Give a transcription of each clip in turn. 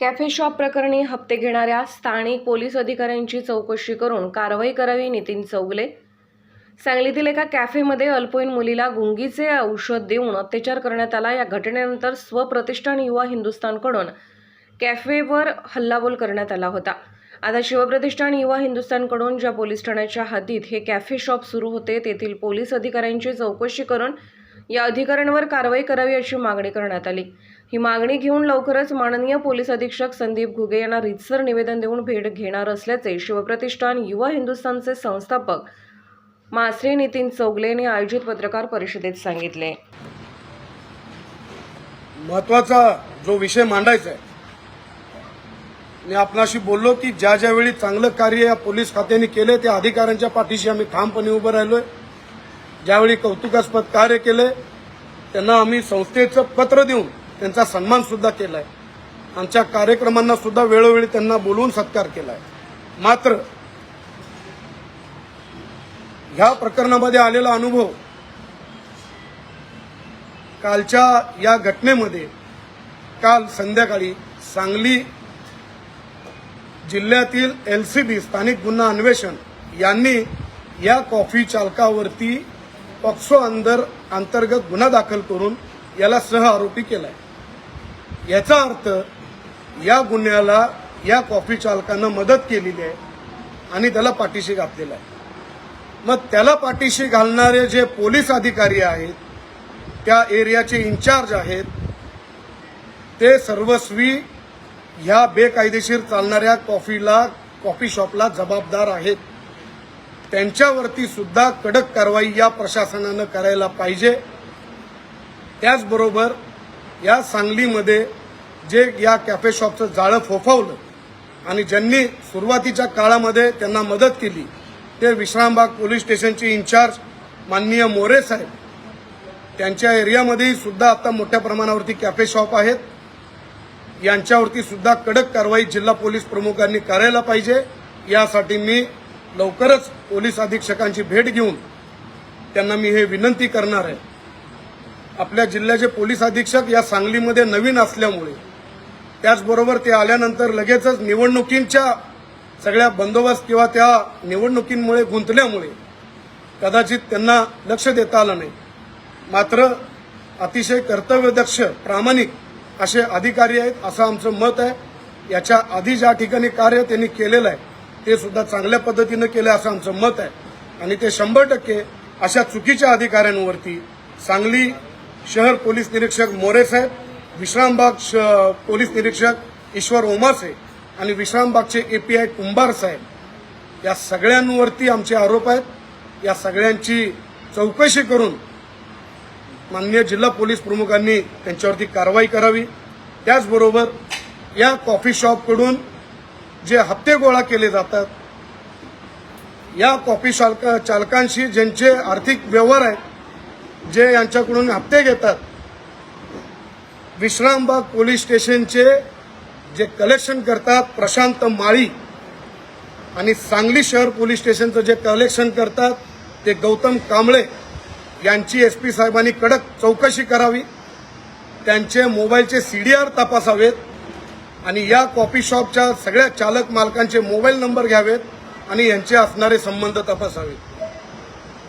Cafe shop प्रकरणी हप्ते घेणाऱ्या स्थानिक पोलीस अधिकाऱ्यांची चौकशी करून कारवाई करावी नितीन चौगले. सांगलीतील एका कॅफेमध्ये अल्पवयीन मुलीला गुंगीचे औषध देऊन अत्याचार करण्यात आला. या घटनेनंतर स्वप्रतिष्ठान युवा हिंदुस्थानकडून कॅफेवर हल्लाबोल करण्यात आला होता. आता शिवप्रतिष्ठान युवा हिंदुस्थानकडून ज्या पोलीस ठाण्याच्या हद्दीत हे कॅफे शॉप सुरू होते तेथील पोलीस अधिकाऱ्यांची चौकशी करून या अधिकाऱ्यांवर कारवाई करावी अशी मागणी करण्यात आली. ही मागणी घेऊन लवकरच माननीय पोलीस अधीक्षक संदीप घुगे यांना रितसर निवेदन देऊन भेट घेणार असल्याचे शिवप्रतिष्ठान युवा हिंदुस्थानचे संस्थापक मासरे नितीन चौगले यांनी आयोजित पत्रकार परिषदेत सांगितले. महत्त्वाचा जो विषय मांडायचा आहे मी आपणाशी बोललो की ज्या ज्यावेळी चांगलं कार्य या पोलीस खात्याने केलं त्या अधिकाऱ्यांच्या पाठीशी आम्ही ठामपणे उभं राहिलोय. ज्यावेळी कौतुकास्पद कार्य केले त्यांना आम्ही संस्थेचं पत्र देऊन त्यांचा सन्मान सुद्धा केलाय. आमच्या कार्यक्रमांना सुद्धा वेळोवेळी त्यांना बोलवून सत्कार केलाय. मात्र ह्या प्रकरणामध्ये आलेला अनुभव कालच्या या घटनेमध्ये काल संध्याकाळी सांगली जिल्ह्यातील एलसीबी स्थानिक गुन्हा अन्वेषण यांनी या कॉफी चालकावरती पॉक्सो अंदर अंतर्गत गुन्हा दाखल करून याला सह आरोपी केलाय. याचा अर्थ या गुन्ह्याला या कॉफी चालकानं मदत केलेली आहे आणि त्याला पाठीशी घातलेला आहे. मग त्याला पाठीशी घालणारे जे पोलीस अधिकारी आहेत त्या एरियाचे इन्चार्ज आहेत ते सर्वस्वी ह्या बेकायदेशीर चालणाऱ्या कॉफीला कॉफी शॉपला जबाबदार आहेत. त्यांच्यावरती सुद्धा कडक कारवाई या प्रशासनानं करायला पाहिजे. त्याचबरोबर या सांगलीमध्ये जे या कॅफे शॉपचं जाळं फोफावलं आणि ज्यांनी सुरुवातीच्या काळामध्ये त्यांना मदत केली ते विश्रामबाग पोलीस स्टेशनचे इन्चार्ज माननीय मोरे साहेब. त्यांच्या एरियामध्येही सुद्धा आता मोठ्या प्रमाणावरती कॅफे शॉप आहेत. यांच्यावरती सुद्धा कडक कारवाई जिल्हा पोलीस प्रमुखांनी करायला पाहिजे. यासाठी मी लवकरच पोलीस अधीक्षकांची भेट घेऊन त्यांना मी हे विनंती करणार आहे. आपल्या जिल्ह्याचे पोलीस अधीक्षक या सांगलीमध्ये नवीन असल्यामुळे त्याचबरोबर ते आल्यानंतर लगेचच निवडणुकींच्या सगळ्या बंदोबस्त किंवा त्या निवडणुकींमुळे गुंतल्यामुळे कदाचित त्यांना लक्ष देता आलं नाही. मात्र अतिशय कर्तव्यदक्ष प्रामाणिक असे अधिकारी आहेत असं आमचं मत आहे. याच्या आधी ज्या ठिकाणी कार्य त्यांनी केलेलं आहे. ते सुद्धा चांगल्या पद्धतीनं केलं असं आमचं मत आहे. आणि ते शंभर टक्के अशा चुकीच्या अधिकाऱ्यांवरती सांगली शहर पोलीस निरीक्षक मोरे साहेब विश्रामबाग श- पोलीस निरीक्षक ईश्वर ओमासे आणि विश्रामबागचे एपीआय कुंभार साहेब या सगळ्यांवरती आमचे आरोप आहेत. या सगळ्यांची चौकशी करून माननीय जिल्हा पोलीस प्रमुखांनी त्यांच्यावरती कारवाई करावी. त्याचबरोबर या कॉफी शॉपकडून जे हप्ते गोळा केले जातात या कॉफी चालक चालकांशी ज्यांचे आर्थिक व्यवहार आहेत जे यांच्याकडून हप्ते घेतात विश्रामबाग पोलीस स्टेशनचे जे कलेक्शन करतात प्रशांत माळी आणि सांगली शहर पोलीस स्टेशनचं जे कलेक्शन करतात ते गौतम कांबळे यांची एस पी साहेबांनी कडक चौकशी करावी त्यांचे मोबाईलचे सी डी आर तपासावेत आणि या कॉफी शॉपच्या सगळ्या चालक मालकांचे मोबाईल नंबर घ्यावेत आणि यांचे असणारे संबंध तपासावेत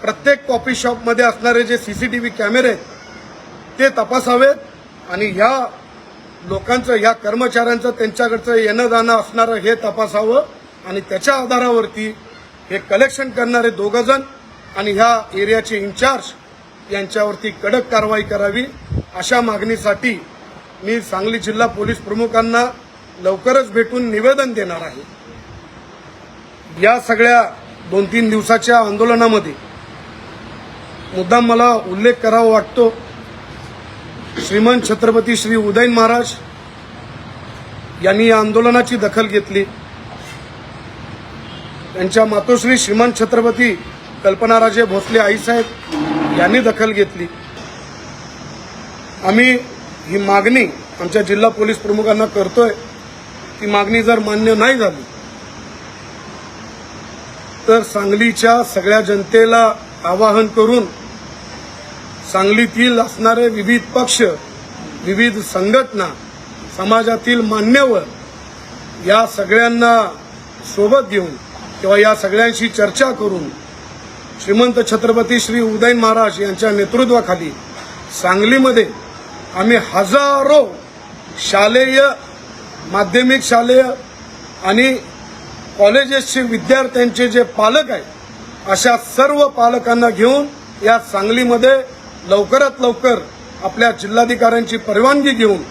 प्रत्येक कॉफी शॉपमध्ये असणारे जे सीसीटीव्ही कॅमेरे आहेत ते तपासावेत आणि ह्या लोकांचं ह्या कर्मचाऱ्यांचं त्यांच्याकडचं येणं जाणं असणारं हे तपासावं आणि त्याच्या आधारावरती हे कलेक्शन करणारे दोघं जण आणि ह्या एरियाचे इन्चार्ज यांच्यावरती कडक कारवाई करावी अशा मागणीसाठी मी सांगली जिल्हा पोलीस प्रमुखांना लवकरच भेटून निवेदन देणार आहे. या सगळ्या दोन तीन दिवसाच्या आंदोलनामध्ये मुद्दाम मला उल्लेख करावा वाटतो. श्रीमंत छत्रपती श्री उदयन महाराज यांनी या आंदोलनाची दखल घेतली. त्यांच्या मातोश्री श्रीमंत छत्रपती कल्पनाराजे भोसले आईसाहेब यांनी दखल घेतली. आम्ही ही मागणी आमच्या जिल्हा पोलीस प्रमुखांना करतोय. ती मागणी जर मान्य नाही झाली तर सांगलीच्या सगळ्या जनतेला आवाहन करून सांगलीतील असणारे विविध पक्ष विविध संघटना समाजातील मान्यवर या सगळ्यांना सोबत घेऊन किंवा या सगळ्यांशी चर्चा करून श्रीमंत छत्रपती श्री उदयन महाराज यांच्या नेतृत्वाखाली सांगलीमध्ये आम्ही हजारो शालेय माध्यमिक शालेय आणि कॉलेजेसचे विद्यार्थ्यांचे जे पालक आहेत अशा सर्व पालकांना घेऊन या सांगलीमध्ये लवकरात लवकर आपल्या जिल्हाधिकाऱ्यांची परवानगी घेऊन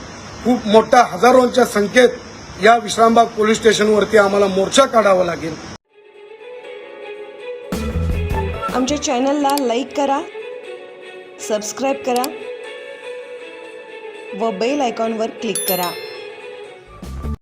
खूप मोठा हजारोंच्या संख्येत या विश्रामबाग पोलीस स्टेशनवरती आम्हाला मोर्चा काढावा लागेल. आमच्या चॅनलला लाईक करा सबस्क्राईब करा व बेल आयकॉनवर क्लिक करा.